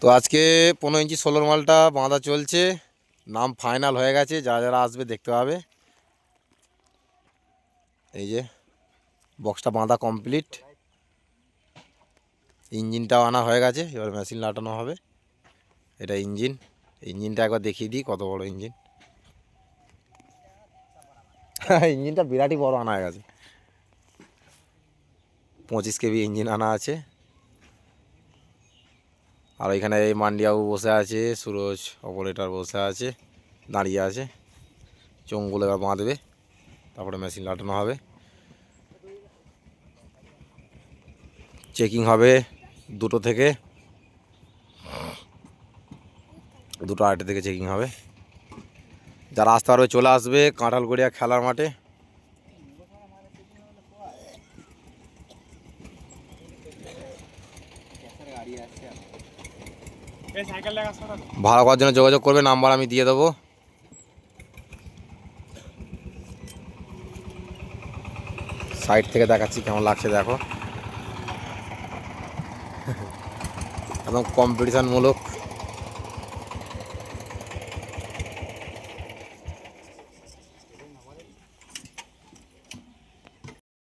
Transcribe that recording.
তো আজকে পনেরো ইঞ্চি ষোলোর মালটা বাঁধা চলছে। নাম ফাইনাল হয়ে গেছে, যারা যারা আসবে দেখতে পাবে। এই যে বক্সটা বাঁধা কমপ্লিট ইঞ্জিনটাও আনা হয়ে গেছে, এবার মেশিন লাটানো হবে। এটা ইঞ্জিন, ইঞ্জিনটা একবার দেখিয়ে দিই, কত বড় ইঞ্জিন। ইঞ্জিনটা বিরাটই বড় আনা হয়ে গেছে। পঁচিশ কেবি ইঞ্জিন আনা আছে। আর এখানে এই মান্ডিয়াবু বসে আছে, সুরজ অপারেটর বসে আছে, দাঁড়িয়ে আছে। চোঙগুলো এবার বাঁধবে, তারপরে মেশিন লাটানো হবে। চেকিং হবে দুটো থেকে। দুটো আড়াইটে থেকে চেকিং হবে। যারা আসতে পারবে চলে আসবে কাঁঠালগড়িয়া খেলার মাঠে। ভাড়া করার জন্য যোগাযোগ করবে, নাম্বার আমি দিয়ে দেবো। সাইড থেকে দেখাচ্ছি কেমন লাগছে, দেখো। একদম কম্পিটিশনমূলক